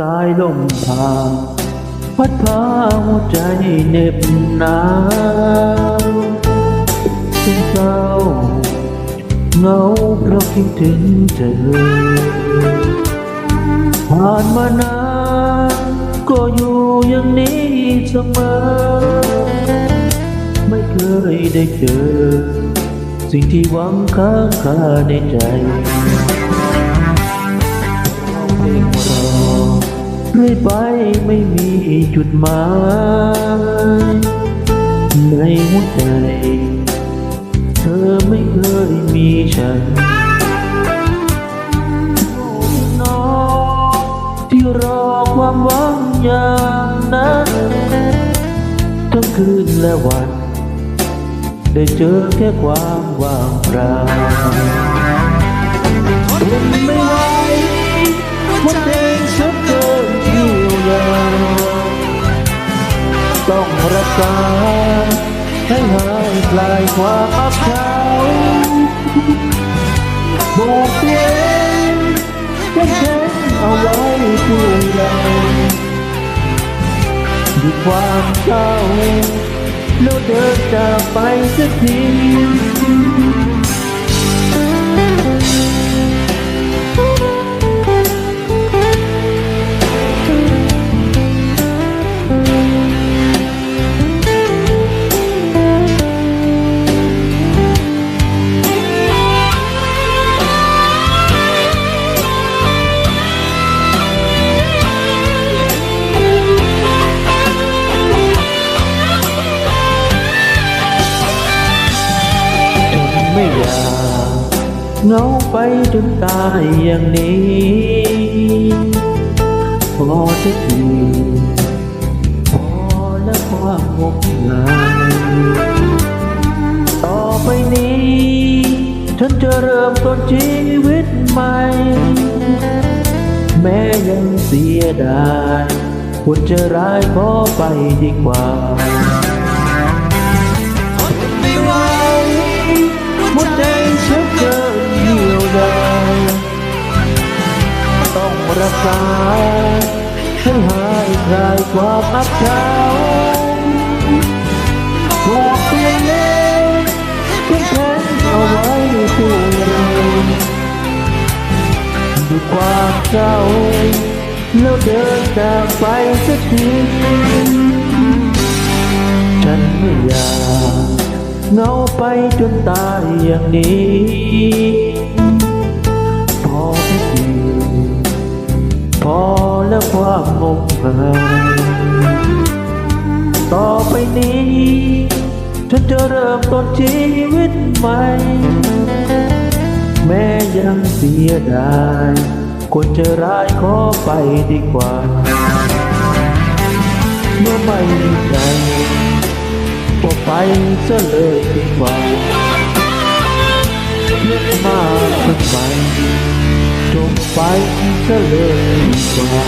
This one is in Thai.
สายลมผ่านพัดพาหัวใจเหน็บหนาวซึมเศร้าเงาเพราะคิดถึงเธอ ผ่านมานานก็อยู่อย่างนี้เสมอ ไม่เคยได้เจอ สิ่งที่หวังค้างคาในใจเพลง เรื่อยไปไม่มีจุดหมายในหัวใจ เธอไม่เคยมีฉันน้องที่รอความหวังอย่างนั้นทั้งคืนและวัน ได้เจอแค่ความว่างเปล่าทนไม่ไหวหัวใจฉันเกิน ตาให้หายคลายความอับเฉาบอกตัวเองว่าฉันเอาไว้ช่วยเราด้วยความเศร้าแล้วเดินจากไปสักที เหงาไปจนตายอย่างนี้พอจะทีพอและความงมงายต่อไปนี้ฉันจะเริ่มต้นชีวิตใหม่ แม้ยังเสียดายควรจะร้ายขอไปดีกว่าทนไม่ไหวหัวใจฉัน รักษาให้หายคลายความอับเฉาบอกตัวเองที่ฉันเอาไว้ตัวเราด้วยความเศร้าแล้วเดินจากไปสักทีฉันไม่อยากเงาไปจนตายอย่างนี้ ความงมงายต่อไปนี้ฉันจะเริ่มต้นชีวิตใหม่ แม้ยังเสียดายควรจะร้ายขอไปดีกว่า เมื่อไม่มีใจก็ไปซะเลยดีกว่าเลือมาสักไป จงไปเฉลยดีกว่า